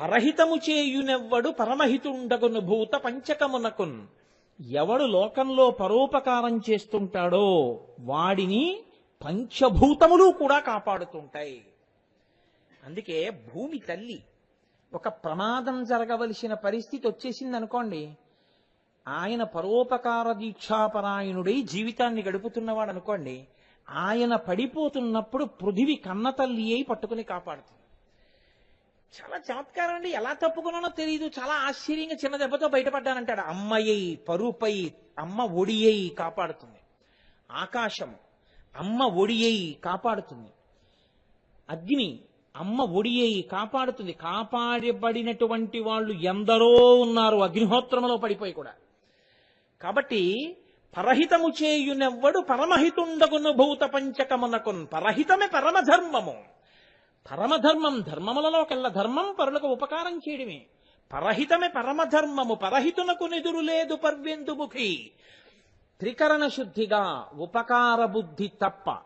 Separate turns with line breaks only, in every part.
పరహితము చేయునెవ్వడు పరమహితుండగును భూత పంచకమునకున్. ఎవడు లోకంలో పరోపకారం చేస్తుంటాడో వాడిని పంచభూతములు కూడా కాపాడుతుంటాయి. అందుకే భూమి తల్లి ఒక ప్రమాదం జరగవలసిన పరిస్థితి వచ్చేసింది అనుకోండి ఆయన పరోపకార దీక్షాపరాయణుడై జీవితాన్ని గడుపుతున్నవాడు అనుకోండి ఆయన పడిపోతున్నప్పుడు పృథివి కన్న తల్లి అయి పట్టుకుని కాపాడుతుంది. చాలా చమత్కారం అండి. ఎలా తప్పుకున్నానో తెలియదు చాలా ఆశ్చర్యంగా చిన్న దెబ్బతో బయటపడ్డానంటాడు. అమ్మయ్యి పరుపై అమ్మ ఒడియై కాపాడుతుంది. ఆకాశం అమ్మ ఒడియై కాపాడుతుంది. అగ్ని అమ్మ ఒడియై కాపాడుతుంది. కాపాడబడినటువంటి వాళ్ళు ఎందరో ఉన్నారు. అగ్నిహోత్రములో పడిపోయి కూడా. కాబట్టి పరహితము చేయునెవ్వడు పరమహితుండగును భూత పంచకమునకున్. పరహితమే పరమధర్మము పరమధర్మం ధర్మములలో ధర్మములలోకెల్లా ధర్మం పరులకు ఉపకారం చేయడమే. పరహితమే పరమధర్మము పరహితునకు నిదురు లేదు పర్వెందుముఖి. త్రికరణ శుద్ధిగా ఉపకార బుద్ధి తప్ప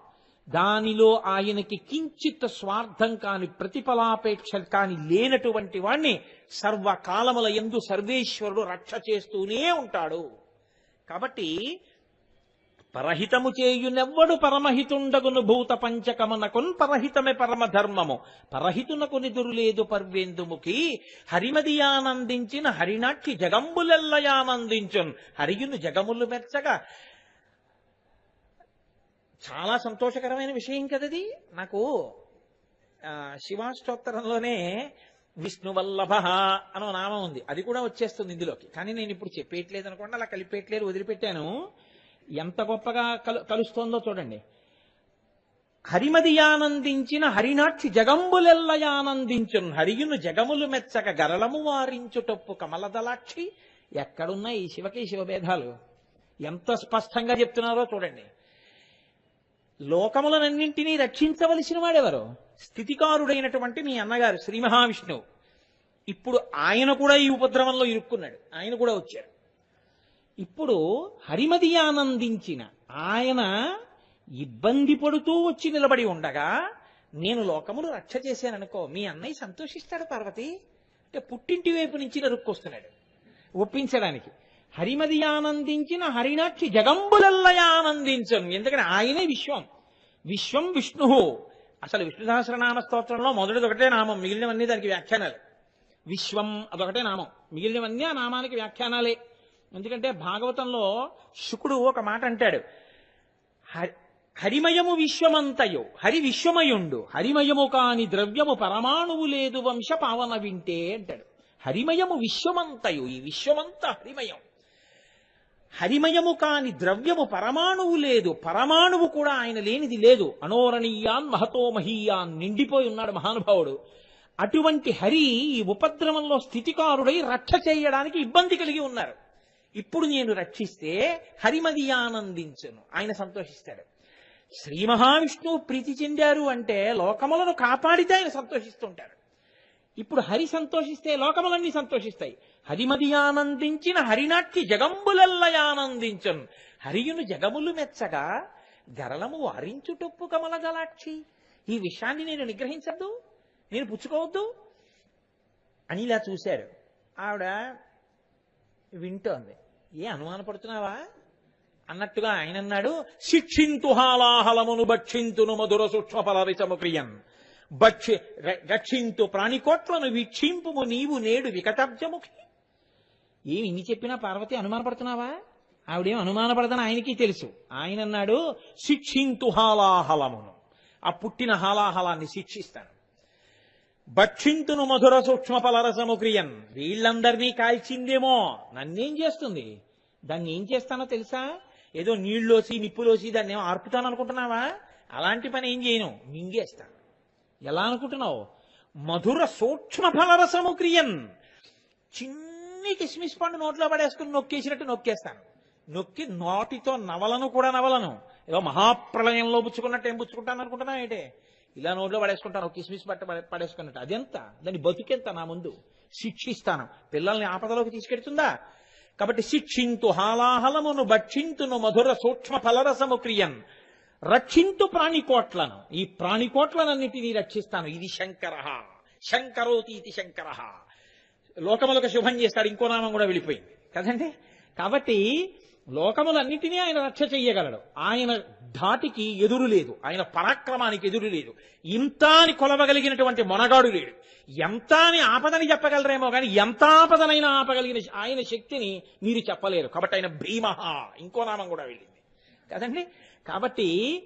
దానిలో ఆయనకి కించిత్ స్వార్థం కాని ప్రతిఫలాపేక్ష కాని లేనటువంటి వాణ్ణి సర్వకాలముల ఎందు సర్వేశ్వరుడు రక్ష చేస్తూనే ఉంటాడు. కాబట్టి పరహితము చేయునెవ్వడు పరమహితుండగును భూత పంచకమునకున్ పరహితమే పరమధర్మము. పరహితునకు నిదురులేదు పర్వేందుముఖి హరిమదియానందించిన హరినాక్షి జగంబులెల్లయానందించున్. హరియును జగములు మెచ్చగా. చాలా సంతోషకరమైన విషయం కదది. నాకు ఆ, శివాష్టోత్తరంలోనే విష్ణువల్లభ అనో నామం ఉంది. అది కూడా వచ్చేస్తుంది ఇందులోకి. కానీ నేను ఇప్పుడు చెప్పేయట్లేదు అనుకోండి అలా కలిపేయట్లేదు వదిలిపెట్టాను. ఎంత గొప్పగా కలు కలుస్తోందో చూడండి. హరిమదియానందించిన హరినాక్షి జగంబులెల్లయానందించున్ హరియును జగములు మెచ్చక గరళము వారించుటప్పు కమలదలాక్షి. ఎక్కడున్నాయి ఈ శివకి శివభేదాలు? ఎంత స్పష్టంగా చెప్తున్నారో చూడండి. లోకములనన్నింటినీ రక్షించవలసిన వాడెవరు? స్థితికారుడైనటువంటి మీ అన్నగారు శ్రీ మహావిష్ణువు. ఇప్పుడు ఆయన కూడా ఈ ఉపద్రవంలో ఇరుక్కున్నాడు. ఆయన కూడా వచ్చారు. ఇప్పుడు హరిమది ఆనందించిన ఆయన ఇబ్బంది పడుతూ వచ్చి నిలబడి ఉండగా నేను లోకమును రక్ష చేశాననుకో మీ అన్నయ్య సంతోషిస్తాడు పార్వతి. అంటే పుట్టింటి వైపు నుంచి నరుక్కొస్తున్నాడు ఒప్పించడానికి. హరిమది ఆనందించిన హరినాక్షి జగంబులల్లయ ఆనందించను. ఎందుకంటే ఆయనే విశ్వం. విశ్వం విష్ణు. అసలు విష్ణు సహస్రనామ స్తోత్రంలో మొదటిది ఒకటే నామం మిగిలినవన్నీ దానికి వ్యాఖ్యానాలు. విశ్వం అదొకటే నామం మిగిలినవన్నీ ఆ నామానికి వ్యాఖ్యానాలే. ఎందుకంటే భాగవతంలో శుకుడు ఒక మాట అంటాడు. హరి- హరిమయము విశ్వమంతయు హరి విశ్వమయుండు హరిమయము కాని ద్రవ్యము పరమాణువు లేదు వంశ పావన వింటే అంటాడు. హరిమయము విశ్వమంతయు ఈ విశ్వమంతా హరిమయం. హరిమయము కాని ద్రవ్యము పరమాణువు లేదు పరమాణువు కూడా ఆయన లేనిది లేదు. అనోరణీయాన్ మహతో మహీయాన్ నిండిపోయి ఉన్నాడు మహానుభావుడు. అటువంటి హరి ఈ ఉపద్రవంలో స్థితికారుడై రక్ష చేయడానికి ఇబ్బంది కలిగి ఉన్నారు. ఇప్పుడు నేను రక్షిస్తే హరిమది ఆనందించను. ఆయన సంతోషిస్తాడు. శ్రీ మహావిష్ణువు ప్రీతి చెందారు అంటే లోకములను కాపాడితే ఆయన సంతోషిస్తుంటారు ఇప్పుడు హరి సంతోషిస్తే లోకములన్నీ సంతోషిస్తాయి. హరిమది ఆనందించిన హరినాట్కి జగంబులల్లయానందించన్ హరియును జగములు మెచ్చగా గరళము వారించుటొప్పు కమలగలాక్షి ఈ విషయాన్ని నేను నిగ్రహించద్దు నేను పుచ్చుకోవద్దు అని ఇలా చూశారు. ఆవిడ వింటోంది. ఏ అనుమానపడుతున్నావా అన్నట్టుగా ఆయన అన్నాడు శిక్షింతు హాలాహలమును భక్షింతును మధుర సూక్ష్మ ఫలరిచము ప్రియం భక్షి ర- రక్షింతు ప్రాణికోట్లను వీక్షింపుము నీవు నేడు వికటబ్జముఖి. ఏమి ఇన్ని చెప్పినా పార్వతి అనుమానపడుతున్నావా ఆవిడేం అనుమానపడదని ఆయనకి తెలుసు. ఆయన అన్నాడు శిక్షింతు హాలాహలమును. ఆ పుట్టిన హాలాహలాన్ని శిక్షిస్తాను. భక్షింతును మధుర సూక్ష్మ పలరసము క్రియన్. వీళ్ళందరినీ కాల్చిందేమో. నన్నేం చేస్తుంది? దాన్ని ఏం చేస్తానో తెలుసా? ఏదో నీళ్ళోసి నిప్పులోసి దాన్ని ఏమో ఆర్పుతాను అనుకుంటున్నావా అలాంటి పని ఏం చేయను. మింగేస్తా. ఎలా అనుకుంటున్నావు? మధుర సూక్ష్మ ఫలరసము క్రియన్. చిన్ని కిస్మిస్ పండు నోట్లో పడేసుకుని నొక్కేసినట్టు నొక్కేస్తాను. నొక్కి నోటితో నవలను కూడా నవలను. ఏదో మహాప్రళయంలో పుచ్చుకున్నట్టు ఏం పుచ్చుకుంటాను అనుకుంటున్నావు ఏంటే? ఇలా నోట్లో పడేసుకుంటాను కిస్మిస్ పట్ట పడేసుకున్నట్టు. అదెంత? దాన్ని బతుకెంత నా ముందు? శిక్షిస్తాను. పిల్లల్ని ఆపదలోకి తీసుకెడుతుందా కాబట్టి శిక్షింతు హాలాహలమును భక్షింతును మధుర సూక్ష్మ ఫలరసము క్రియన్. రక్షింతు ప్రాణికోట్లను. ఈ ప్రాణికోట్లనన్నిటినీ రక్షిస్తాను. ఇది శంకర. శంకరోతీతి శంకర. లోకములకు శుభం చేస్తాడు. ఇంకో నామం కూడా వెళ్ళిపోయింది. కదండి? కాబట్టి లోకములన్నిటినీ ఆయన రక్ష చెయ్యగలడు. ఆయన ధాటికి ఎదురు లేదు. ఆయన పరాక్రమానికి ఎదురు లేదు. ఇంత అని కొలవగలిగినటువంటి మొనగాడు లేడు. ఎంత అని ఆపదని చెప్పగలరేమో కానీ ఎంత ఆపదనైనా ఆపగలిగిన ఆయన శక్తిని మీరు చెప్పలేరు. కాబట్టి ఆయన భీమహ. ఇంకో నామం కూడా వెళ్ళింది. కదండి? కాబట్టి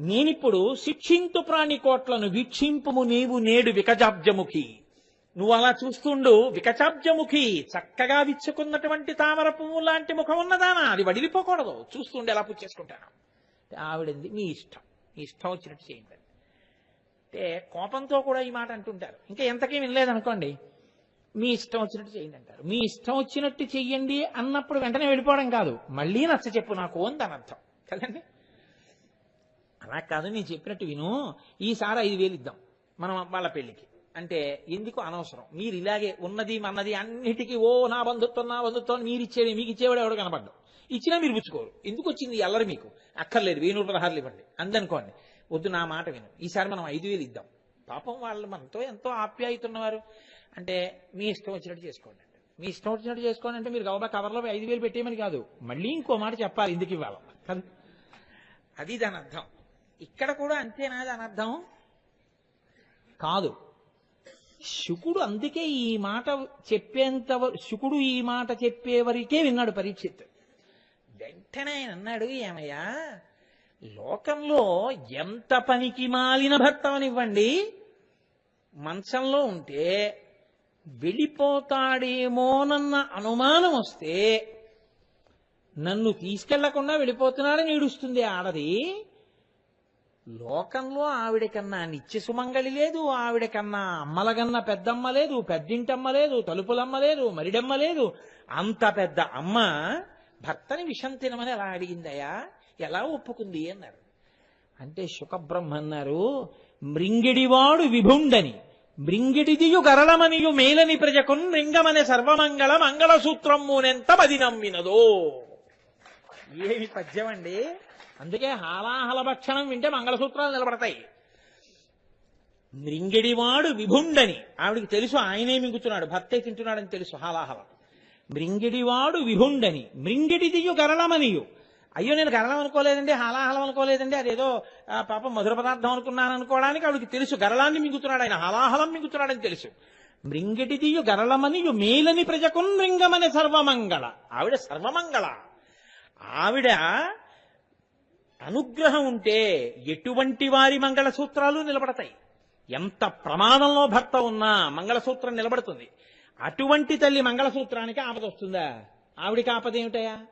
నేనిప్పుడు శిక్షింతు ప్రాణి కోట్లను వీక్షింపుము నీవు నేడు వికజాబ్జముఖి. నువ్వు అలా చూస్తుండు వికచాబ్జముఖి చక్కగా విచ్చుకున్నటువంటి తామర పువ్వు లాంటి ముఖం ఉన్నదానా? అది వడిలిపోకూడదు. చూస్తుండే ఎలా పుచ్చేసుకుంటాను ఆవిడంది మీ ఇష్టం. మీ ఇష్టం వచ్చినట్టు చేయండి. అంటే కోపంతో కూడా ఈ మాట అంటుంటారు. ఇంకా ఎంతకీ వినలేదనుకోండి. మీ ఇష్టం వచ్చినట్టు చేయండి అంటారు. మీ ఇష్టం వచ్చినట్టు చెయ్యండి అన్నప్పుడు వెంటనే వెళ్ళిపోవడం కాదు. మళ్ళీ నచ్చ చెప్పు నాకు అని దాని అర్థం. కదండి? అలా కాదు నేను చెప్పినట్టు విను. ఈసారి ఐదు వేలు ఇద్దాం. మనం వాళ్ళ పెళ్ళికి అంటే ఎందుకు అనవసరం? మీరు ఇలాగే ఉన్నది మన్నది అన్నిటికీ ఓ నా బంధుత్వం నా బంధుత్వం మీరు ఇచ్చేది మీకు ఇచ్చేవాడు ఎవడో కనపడ్డం? ఇచ్చినా మీరు పుచ్చుకోరు. ఎందుకు వచ్చింది ఎల్లరి మీకు? అక్కర్లేదు వెయ్యి నూట పదహారులు ఇవ్వండి. అందనుకోండి వద్దు నా మాట విను. ఈసారి మనం ఐదు వేలు ఇద్దాం. పాపం వాళ్ళు మనతో ఎంతో ఆప్యాయతున్నవారు. అంటే మీ ఇష్టం వచ్చినట్టు చేసుకోండి మీ ఇష్టం వచ్చినట్టు చేసుకోండి అంటే మీరు గౌబా కవర్లో ఐదు వేలు పెట్టేయమని కాదు. మళ్ళీ ఇంకో మాట చెప్పాలి ఎందుకు ఇవ్వాలి? కదా? అది దాని అర్థం ఇక్కడ కూడా అంతేనా దాని అర్థం కాదు. శుకుడు అందుకే ఈ మాట చెప్పేంత వ- శుకుడు ఈ మాట చెప్పే వరకే విన్నాడు పరీక్షిత్. వెంటనే ఆయన అన్నాడు ఏమయ్యా లోకంలో ఎంత పనికి మాలిన భర్తవనివ్వండి మంచంలో ఉంటే వెళ్ళిపోతాడేమోనన్న అనుమానం వస్తే నన్ను తీసుకెళ్ళకుండా వెళ్ళిపోతున్నాడని ఏడుస్తుంది ఆడది. లోకంలో ఆవిడ కన్నా నిత్య సుమంగళి లేదు ఆవిడ కన్నా అమ్మల కన్నా పెద్దమ్మ లేదు పెద్దింటమ్మ లేదు తలుపులమ్మ లేదు మరిడమ్మ లేదు. అంత పెద్ద అమ్మ భర్తని విషం తినమని ఎలా అడిగిందయ్యా? ఎలా ఒప్పుకుంది అన్నారు. అంటే శుకబ్రహ్మ అన్నారు మృంగిడివాడు విభుండని మృంగిడిదియు గరళమనియు మేలని ప్రజకున్ మృంగమనే సర్వమంగళ మంగళసూత్రమ్మునెంత మది నమ్మినదో. ఏమి పద్యం అండి అందుకే హాలాహల భక్షణం వింటే మంగళసూత్రాలు నిలబడతాయి. మృంగిడివాడు విభుండని. ఆవిడికి తెలుసు ఆయనే మింగుతున్నాడు. భర్తే తింటున్నాడని తెలుసు హాలాహల. మృంగిడివాడు విభుండని. మృంగిడిదియు గరళమనియు. అయ్యో నేను గరళం అనుకోలేదండి హాలాహలం అనుకోలేదండి. అదేదో పాప మధుర పదార్థం అనుకున్నాను అనుకోవడానికి ఆవిడికి తెలుసు గరళాన్ని మింగుతున్నాడు ఆయన హాలాహలం మింగుతున్నాడని తెలుసు. మృంగిటిదియు గరళమనియు మేలని ప్రజకున్ మృంగమని సర్వమంగళ. ఆవిడ సర్వమంగళ. ఆవిడ అనుగ్రహం ఉంటే ఎటువంటి వారి మంగళసూత్రాలు నిలబడతాయి? ఎంత ప్రమాదంలో భర్త ఉన్నా మంగళసూత్రం నిలబడుతుంది. అటువంటి తల్లి మంగళసూత్రానికి ఆపద వస్తుందా? ఆవిడికి ఆపద ఏమిటయా